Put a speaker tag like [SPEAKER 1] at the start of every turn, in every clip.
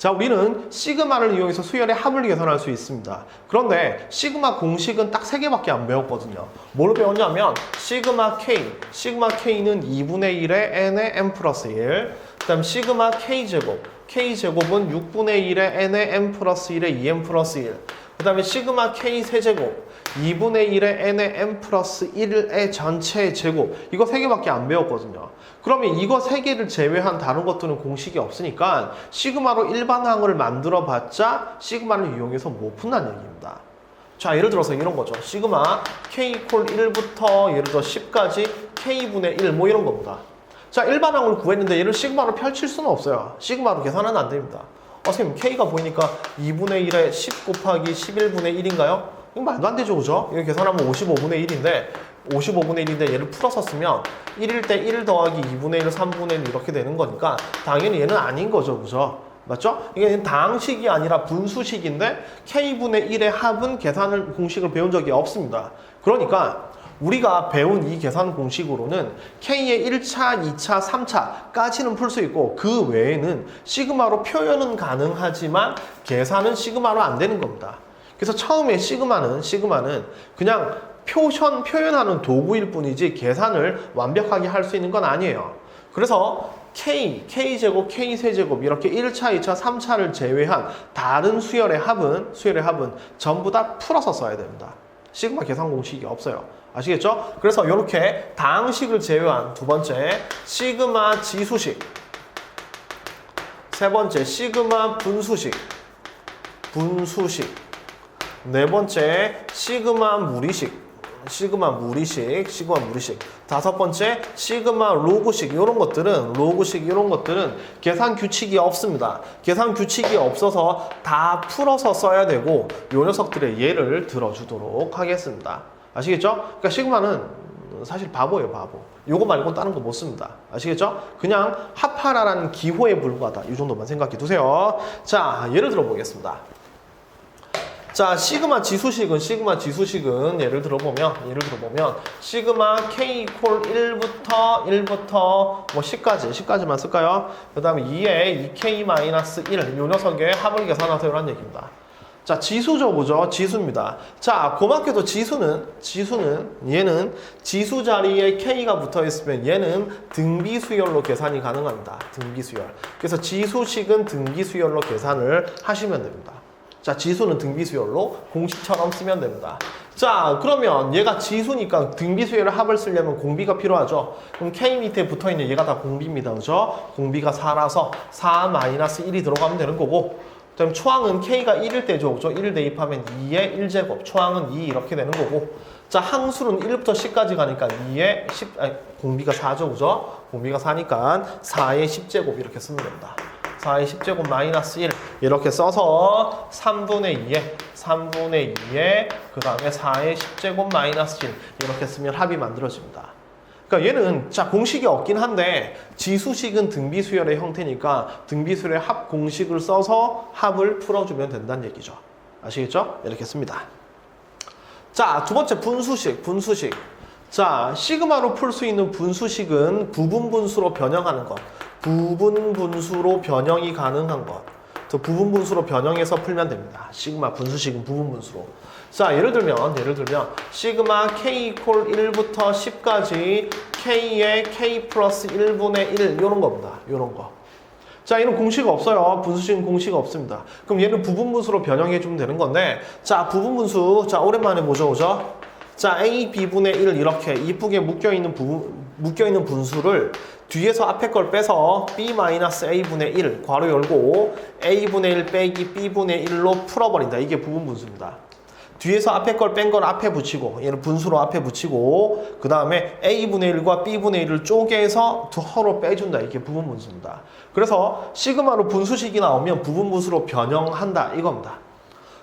[SPEAKER 1] 자, 우리는 시그마를 이용해서 수열의 합을 계산할 수 있습니다. 그런데 시그마 공식은 딱 세 개밖에 안 배웠거든요. 뭘 배웠냐면 시그마 K, 시그마 K는 2분의 1의 n의 n 플러스 1, 그다음 시그마 K 제곱, K 제곱은 6분의 1의 n의 n 플러스 1의 2n 플러스 1. 그 다음에 시그마 K 세제곱 2분의 1의 n의 n 플러스 1의 전체 제곱 이거 세 개밖에 안 배웠거든요 그러면 이거 세 개를 제외한 다른 것들은 공식이 없으니까 시그마로 일반항을 만들어 봤자 시그마를 이용해서 못 푼다는 얘기입니다. 자 예를 들어서 이런 거죠. 시그마 K 콜 1부터 예를 들어 10까지 K분의 1 뭐 이런 겁니다. 자 일반항을 구했는데 얘를 시그마로 펼칠 수는 없어요. 시그마로 계산은 안 됩니다. 어, 선생님, K가 보이니까 2분의 1에 10 곱하기 11분의 1인가요? 이거 말도 안 되죠, 그죠? 이거 계산하면 55분의 1인데, 55분의 1인데 얘를 풀어서 쓰면 1일 때 1 더하기 2분의 1, 3분의 1 이렇게 되는 거니까 당연히 얘는 아닌 거죠, 그죠? 맞죠? 이게 당식이 아니라 분수식인데 K분의 1의 합은 계산을, 공식을 배운 적이 없습니다. 그러니까 우리가 배운 이 계산 공식으로는 K의 1차, 2차, 3차까지는 풀 수 있고 그 외에는 시그마로 표현은 가능하지만 계산은 시그마로 안 되는 겁니다. 그래서 처음에 시그마는 시그마는 그냥 표현 표현하는 도구일 뿐이지 계산을 완벽하게 할 수 있는 건 아니에요. 그래서 K, K제곱, K세제곱 이렇게 1차, 2차, 3차를 제외한 다른 수열의 합은 수열의 합은 전부 다 풀어서 써야 됩니다. 시그마 계산 공식이 없어요. 아시겠죠? 그래서 이렇게 다항식을 제외한 두 번째 시그마 지수식 세 번째 시그마 분수식 분수식 네 번째 시그마 무리식 시그마 무리식 시그마 무리식 다섯 번째 시그마 로그식 이런 것들은 로그식 이런 것들은 계산 규칙이 없습니다 계산 규칙이 없어서 다 풀어서 써야 되고 요 녀석들의 예를 들어주도록 하겠습니다 아시겠죠? 그러니까 시그마는 사실 바보예요, 바보. 요거 말고 다른 거 못 씁니다. 아시겠죠? 그냥 합하라라는 기호에 불과하다. 이 정도만 생각해 두세요. 자, 예를 들어 보겠습니다. 자, 시그마 지수식은 시그마 지수식은 예를 들어 보면 예를 들어 보면 시그마 k 이퀄 1부터 1부터 뭐 10까지 10까지만 쓸까요? 그다음에 2에 2k 마이너스 1. 요 녀석의 합을 계산하세요 라는 얘기입니다. 자, 지수죠, 뭐죠? 지수입니다. 자, 고맙게도 지수는, 지수는, 얘는 지수 자리에 K가 붙어 있으면 얘는 등비수열로 계산이 가능합니다. 등비수열. 그래서 지수식은 등비수열로 계산을 하시면 됩니다. 자, 지수는 등비수열로 공식처럼 쓰면 됩니다. 자, 그러면 얘가 지수니까 등비수열의 합을 쓰려면 공비가 필요하죠. 그럼 K 밑에 붙어 있는 얘가 다 공비입니다. 그죠? 공비가 4라서 4-1이 들어가면 되는 거고, 그다음 초항은 k가 1일 때죠. 그죠? 1을 대입하면 2의 1제곱. 초항은 2 이렇게 되는 거고. 자, 항수는 1부터 10까지 가니까 2의 10 아니, 공비가 4죠. 그죠? 공비가 4니까 4의 10제곱 이렇게 쓰면 됩니다. 4의 10제곱 마이너스 1 이렇게 써서 3분의 2에 3분의 2에 그 다음에 4의 10제곱 마이너스 1 이렇게 쓰면 합이 만들어집니다. 그러니까 얘는 자 공식이 없긴 한데 지수식은 등비수열의 형태니까 등비수열의 합 공식을 써서 합을 풀어주면 된다는 얘기죠. 아시겠죠? 이렇게 씁니다. 자, 두 번째 분수식, 분수식. 자, 시그마로 풀 수 있는 분수식은 부분 분수로 변형하는 것. 부분 분수로 변형이 가능한 것. 저 부분 분수로 변형해서 풀면 됩니다. 시그마 분수식은 부분 분수로. 자, 예를 들면, 예를 들면, 시그마 k 이퀄 1부터 10까지 k의 k 플러스 1분의 1, 이런 겁니다. 이런 거. 자, 얘는 공식 없어요. 분수식은 공식 없습니다. 그럼 얘는 부분 분수로 변형해 주면 되는 건데, 자, 부분 분수, 자, 오랜만에 뭐죠, 뭐죠? 자, a, b분의 1 이렇게 이쁘게 묶여있는 부분, 묶여있는 분수를 뒤에서 앞에 걸 빼서 b-a분의 1, 괄호 열고, a분의 1 빼기 b분의 1로 풀어버린다. 이게 부분 분수입니다. 뒤에서 앞에 걸뺀건 앞에 붙이고 얘는 분수로 앞에 붙이고 그 다음에 a분의 1과 b분의 1을 쪼개서 서로 빼준다. 이게 부분 분수입니다. 그래서 시그마로 분수식이 나오면 부분 분수로 변형한다. 이겁니다.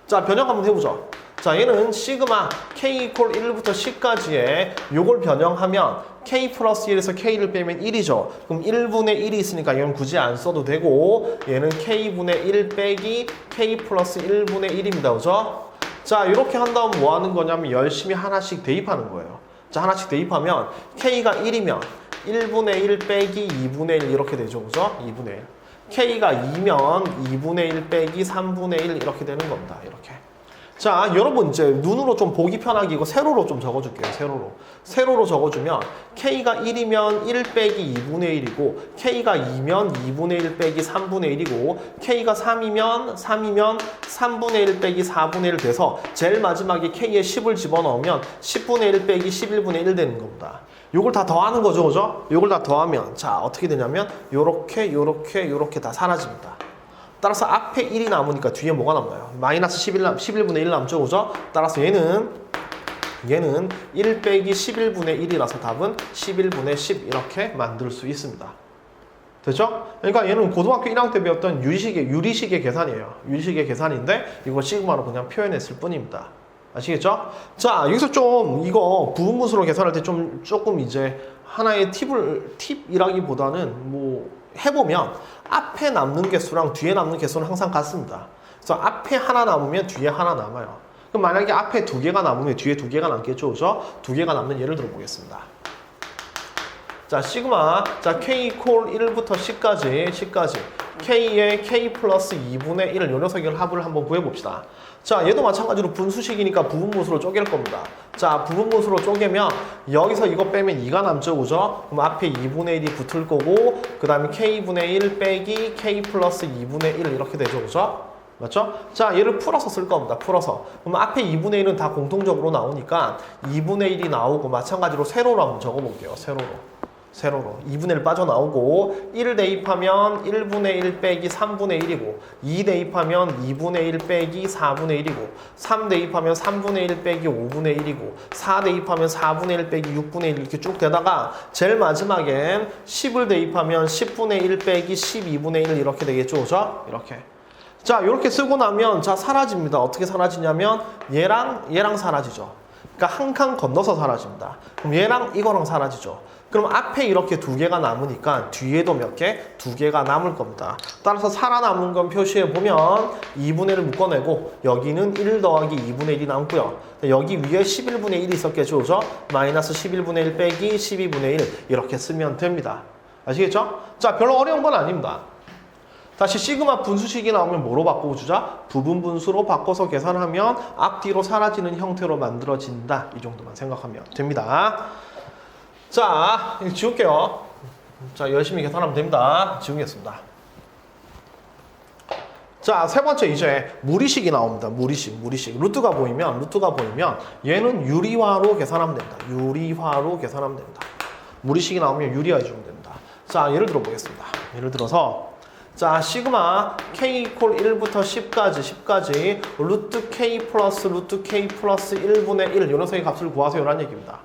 [SPEAKER 1] 자 변형 한번 해보죠 자 얘는 시그마 k 이퀄 1부터 10까지에 요걸 변형하면 k 플러스 1에서 k를 빼면 1이죠 그럼 1분의 1이 있으니까 얘는 굳이 안 써도 되고 얘는 k분의 1 빼기 k 플러스 1분의 1입니다 그죠? 자 이렇게 한 다음 뭐 하는 거냐면 열심히 하나씩 대입하는 거예요 자 하나씩 대입하면 k가 1이면 1분의 1 빼기 2분의 1 이렇게 되죠 그죠? 2분의 1 K가 2면 2분의 1 빼기 3분의 1 이렇게 되는 겁니다. 이렇게. 자, 여러분 이제 눈으로 좀 보기 편하게 이거 세로로 좀 적어줄게요. 세로로. 세로로 적어주면 K가 1이면 1 빼기 2분의 1이고 K가 2면 2분의 1 빼기 3분의 1이고 K가 3이면 3이면 3분의 1 빼기 4분의 1 돼서 제일 마지막에 K에 10을 집어넣으면 10분의 1 빼기 11분의 1 되는 겁니다. 요걸 다 더하는 거죠, 그죠? 요걸 다 더하면 자 어떻게 되냐면 요렇게 요렇게 요렇게 다 사라집니다. 따라서 앞에 1이 남으니까 뒤에 뭐가 남나요? 마이너스 11, 남, 11분의 1 남죠, 그죠? 따라서 얘는 얘는 1 빼기 11분의 1이라서 답은 11분의 10 이렇게 만들 수 있습니다. 됐죠? 그러니까 얘는 고등학교 1학년 때 배웠던 유리식의, 유리식의 계산이에요. 유리식의 계산인데 이걸 시그마로 그냥 표현했을 뿐입니다. 아시겠죠? 자, 여기서 좀 이거 부분분수로 계산할 때 좀 조금 이제 하나의 팁을, 팁이라기보다는 뭐 해보면 앞에 남는 개수랑 뒤에 남는 개수는 항상 같습니다. 그래서 앞에 하나 남으면 뒤에 하나 남아요. 그럼 만약에 앞에 두 개가 남으면 뒤에 두 개가 남겠죠, 그죠? 두 개가 남는 예를 들어 보겠습니다. 자, 시그마. 자, K 콜 1부터 10까지, 10까지. K의 K 플러스 2분의 1을 요 녀석을 합을 한번 구해봅시다. 자, 얘도 마찬가지로 분수식이니까 부분분수로 쪼갤 겁니다. 자, 부분분수로 쪼개면 여기서 이거 빼면 2가 남죠, 그죠? 그럼 앞에 2분의 1이 붙을 거고, 그 다음에 K분의 1 빼기 K 플러스 2분의 1 이렇게 되죠, 그죠? 맞죠? 자, 얘를 풀어서 쓸 겁니다. 풀어서. 그럼 앞에 2분의 1은 다 공통적으로 나오니까 2분의 1이 나오고 마찬가지로 세로로 한번 적어볼게요. 세로로. 세로로. 2분의 1 빠져나오고 1 대입하면 1분의 1 빼기 3분의 1이고 2 대입하면 2분의 1 빼기 4분의 1이고 3 대입하면 3분의 1 빼기 5분의 1이고 4 대입하면 4분의 1 빼기 6분의 1 이렇게 쭉 되다가 제일 마지막엔 10을 대입하면 10분의 1 빼기 12분의 1 이렇게 되겠죠? 그죠? 이렇게. 자 이렇게 쓰고 나면 자 사라집니다. 어떻게 사라지냐면 얘랑 얘랑 사라지죠. 그러니까 한 칸 건너서 사라집니다. 그럼 얘랑 이거랑 사라지죠 그럼 앞에 이렇게 두 개가 남으니까 뒤에도 몇 개? 두 개가 남을 겁니다. 따라서 살아남은 건 표시해 보면 2분의 1을 묶어내고 여기는 1 더하기 2분의 1이 남고요. 여기 위에 11분의 1이 있었겠죠, 그죠? 마이너스 11분의 1 빼기 12분의 1 이렇게 쓰면 됩니다. 아시겠죠? 자, 별로 어려운 건 아닙니다. 다시 시그마 분수식이 나오면 뭐로 바꿔주자? 부분 분수로 바꿔서 계산하면 앞뒤로 사라지는 형태로 만들어진다. 이 정도만 생각하면 됩니다. 자, 이거 지울게요. 자, 열심히 계산하면 됩니다. 지우겠습니다. 자, 세 번째 이제 무리식이 나옵니다. 무리식, 무리식. 루트가 보이면, 루트가 보이면 얘는 유리화로 계산하면 됩니다. 유리화로 계산하면 됩니다. 무리식이 나오면 유리화 해 주면 됩니다. 자, 예를 들어 보겠습니다. 예를 들어서 자, 시그마 k 이퀄 1부터 10까지, 10까지 루트 k 플러스 루트 k 플러스 1분의 1 이런 녀석의 값을 구하세요. 라는 얘기입니다.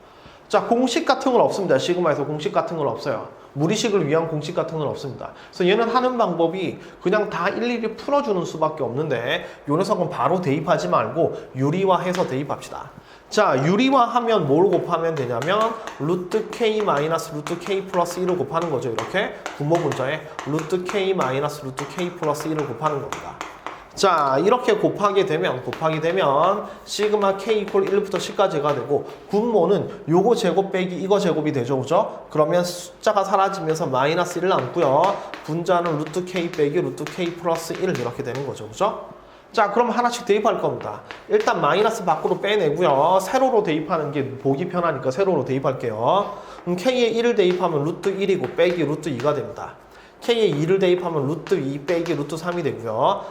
[SPEAKER 1] 자, 공식 같은 건 없습니다. 시그마에서 공식 같은 건 없어요. 무리식을 위한 공식 같은 건 없습니다. 그래서 얘는 하는 방법이 그냥 다 일일이 풀어주는 수밖에 없는데 요 녀석은 바로 대입하지 말고 유리화해서 대입합시다. 자, 유리화하면 뭘 곱하면 되냐면 루트 k 마이너스 루트 k 플러스 1을 곱하는 거죠. 이렇게 분모 문자에 루트 k 마이너스 루트 k 플러스 1을 곱하는 겁니다. 자 이렇게 곱하게 되면 곱하게 되면 시그마 k 이퀄 1부터 10까지가 되고 분모는 요거 제곱 빼기 이거 제곱이 되죠 그죠? 그러면 숫자가 사라지면서 마이너스 1을 남고요. 분자는 루트 k 빼기 루트 k 플러스 1 이렇게 되는 거죠 그죠? 자 그럼 하나씩 대입할 겁니다. 일단 마이너스 밖으로 빼내고요. 세로로 대입하는 게 보기 편하니까 세로로 대입할게요. 그럼 k에 1을 대입하면 루트 1이고 빼기 루트 2가 됩니다 K에 2를 대입하면 루트 2 빼기 루트 3이 되고요.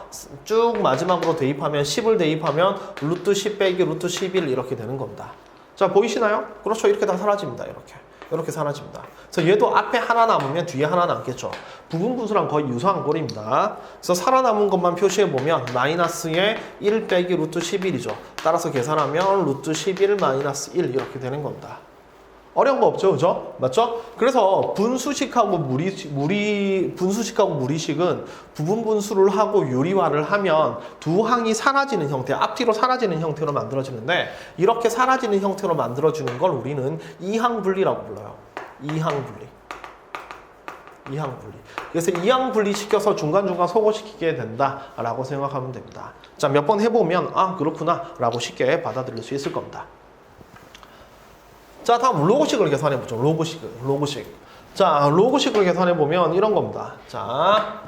[SPEAKER 1] 쭉 마지막으로 대입하면 10을 대입하면 루트 10 빼기 루트 11 이렇게 되는 겁니다. 자 보이시나요? 그렇죠. 이렇게 다 사라집니다. 이렇게. 이렇게 사라집니다. 그래서 얘도 앞에 하나 남으면 뒤에 하나 남겠죠. 부분 분수랑 거의 유사한 꼴입니다. 그래서 살아남은 것만 표시해 보면 마이너스에 1 빼기 루트 11이죠. 따라서 계산하면 루트 11 마이너스 1 이렇게 되는 겁니다. 어려운 거 없죠, 그죠? 맞죠? 그래서 분수식하고 무리, 무리, 분수식하고 무리식은 부분 분수를 하고 유리화를 하면 두 항이 사라지는 형태, 앞뒤로 사라지는 형태로 만들어지는데 이렇게 사라지는 형태로 만들어주는 걸 우리는 이항 분리라고 불러요. 이항 분리. 이항 분리. 그래서 이항 분리 시켜서 중간중간 소거시키게 된다라고 생각하면 됩니다. 자, 몇 번 해보면 아, 그렇구나라고 쉽게 받아들일 수 있을 겁니다. 자, 다음 로그식을 계산해 보죠. 로그식, 로그식. 자, 로그식을 계산해 보면 이런 겁니다. 자,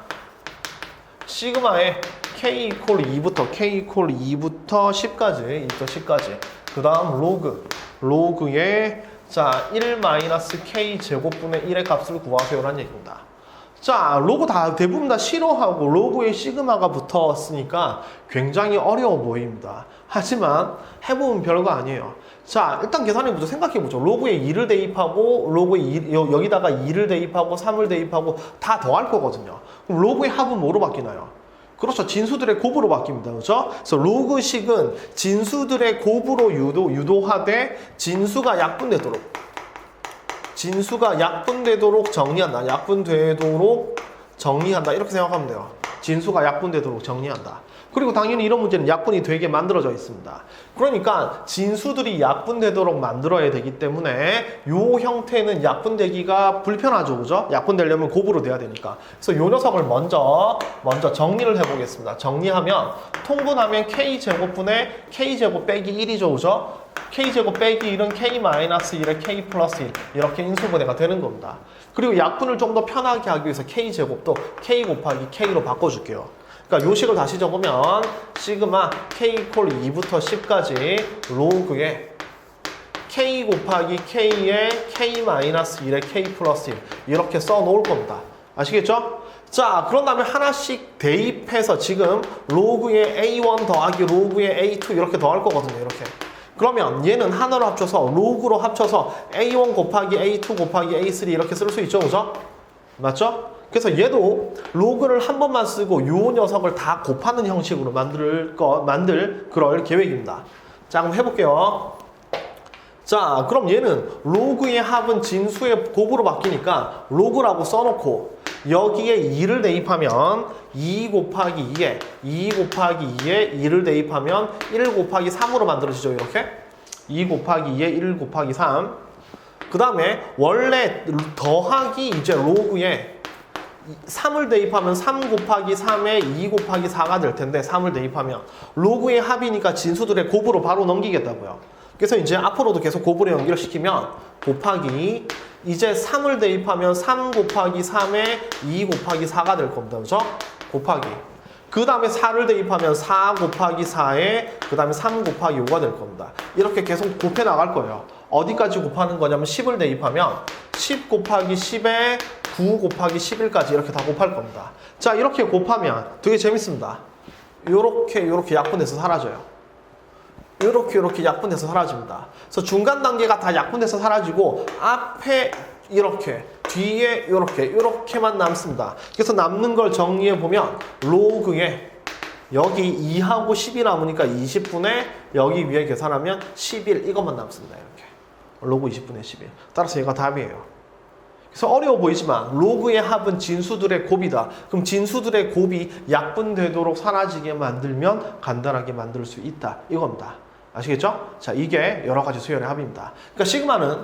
[SPEAKER 1] 시그마에 k 이퀄 2부터 k 이퀄 2부터 10까지 2부터 10까지 그 다음 로그 로그의 자1 마이너스 k 제곱분의 1의 값을 구하세요라는 얘기입니다. 자, 로그 다 대부분 다 싫어하고 로그에 시그마가 붙었으니까 굉장히 어려워 보입니다. 하지만 해보면 별거 아니에요. 자, 일단 계산해보죠. 생각해보죠. 로그에 2를 대입하고 로그에 2, 여- 여기다가 2를 대입하고 3을 대입하고 다 더할 거거든요. 그럼 로그의 합은 뭐로 바뀌나요? 그렇죠. 진수들의 곱으로 바뀝니다. 그렇죠? 그래서 로그식은 진수들의 곱으로 유도, 유도하되 진수가 약분되도록 진수가 약분되도록 정리한다. 약분되도록 정리한다. 이렇게 생각하면 돼요. 진수가 약분되도록 정리한다. 그리고 당연히 이런 문제는 약분이 되게 만들어져 있습니다. 그러니까 진수들이 약분되도록 만들어야 되기 때문에 이 형태는 약분되기가 불편하죠. 그죠? 약분되려면 곱으로 돼야 되니까. 그래서 이 녀석을 먼저 먼저 정리를 해보겠습니다. 정리하면 통분하면 k제곱분의 k제곱 빼기 1이죠. 그죠? k제곱 빼기 1은 k-1의 k 플러스 1 이렇게 인수분해가 되는 겁니다. 그리고 약분을 좀 더 편하게 하기 위해서 k제곱도 k 곱하기 k로 바꿔줄게요. 그러니까 요식을 다시 적으면 시그마 k 이퀄 2부터 10까지 로그의 k 곱하기 k의 k-1의 k 플러스 1 이렇게 써 놓을 겁니다. 아시겠죠? 자, 그런 다음에 하나씩 대입해서 지금 로그의 a1 더하기 로그의 a2 이렇게 더할 거거든요. 이렇게. 그러면 얘는 하나로 합쳐서 로그로 합쳐서 a1 곱하기 a2 곱하기 a3 이렇게 쓸 수 있죠. 그죠? 맞죠? 그래서 얘도 로그를 한 번만 쓰고 요 녀석을 다 곱하는 형식으로 만들 거 만들 그럴 계획입니다. 자, 그럼 해볼게요. 자, 그럼 얘는 로그의 합은 진수의 곱으로 바뀌니까 로그라고 써놓고 여기에 2를 대입하면 2 곱하기 2에 2 곱하기 2에 2를 대입하면 1 곱하기 3으로 만들어지죠, 이렇게. 2 곱하기 2에 1 곱하기 3. 그 다음에 원래 더하기 이제 로그에 3을 대입하면 3 곱하기 3에 2 곱하기 4가 될 텐데 3을 대입하면 로그의 합이니까 진수들의 곱으로 바로 넘기겠다고요. 그래서 이제 앞으로도 계속 곱으로 연결 시키면 곱하기 이제 3을 대입하면 3 곱하기 3에 2 곱하기 4가 될 겁니다. 그죠? 곱하기. 그 다음에 4를 대입하면 4 곱하기 4에 그 다음에 3 곱하기 5가 될 겁니다. 이렇게 계속 곱해 나갈 거예요. 어디까지 곱하는 거냐면 10을 대입하면 10 곱하기 10에 9 곱하기 11까지 이렇게 다 곱할 겁니다. 자, 이렇게 곱하면 되게 재밌습니다. 요렇게 요렇게 약분돼서 사라져요. 요렇게 요렇게 약분돼서 사라집니다. 그래서 중간 단계가 다 약분돼서 사라지고 앞에 이렇게 뒤에 요렇게 요렇게만 남습니다. 그래서 남는 걸 정리해 보면 로그에 여기 2하고 10이 남으니까 20분의 여기 위에 계산하면 11 이것만 남습니다. 이렇게 로그 20분의 11. 따라서 얘가 답이에요. 그래서 어려워 보이지만 로그의 합은 진수들의 곱이다. 그럼 진수들의 곱이 약분되도록 사라지게 만들면 간단하게 만들 수 있다. 이겁니다. 아시겠죠? 자, 이게 여러 가지 수열의 합입니다. 그러니까 시그마는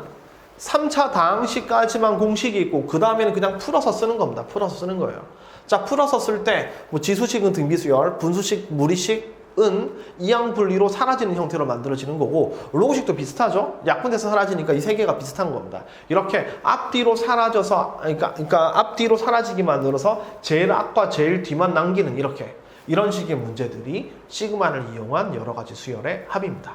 [SPEAKER 1] 3차 당시까지만 공식이 있고 그 다음에는 그냥 풀어서 쓰는 겁니다. 풀어서 쓰는 거예요. 자, 풀어서 쓸 때 뭐 지수식은 등비수열, 분수식, 무리식, 은 이항 분리로 사라지는 형태로 만들어지는 거고 로그식도 비슷하죠. 약분돼서 사라지니까 이 세 개가 비슷한 겁니다. 이렇게 앞뒤로 사라져서 그러니까 그러니까 앞뒤로 사라지게 만들어서 제일 앞과 제일 뒤만 남기는 이렇게 이런 식의 문제들이 시그마를 이용한 여러 가지 수열의 합입니다.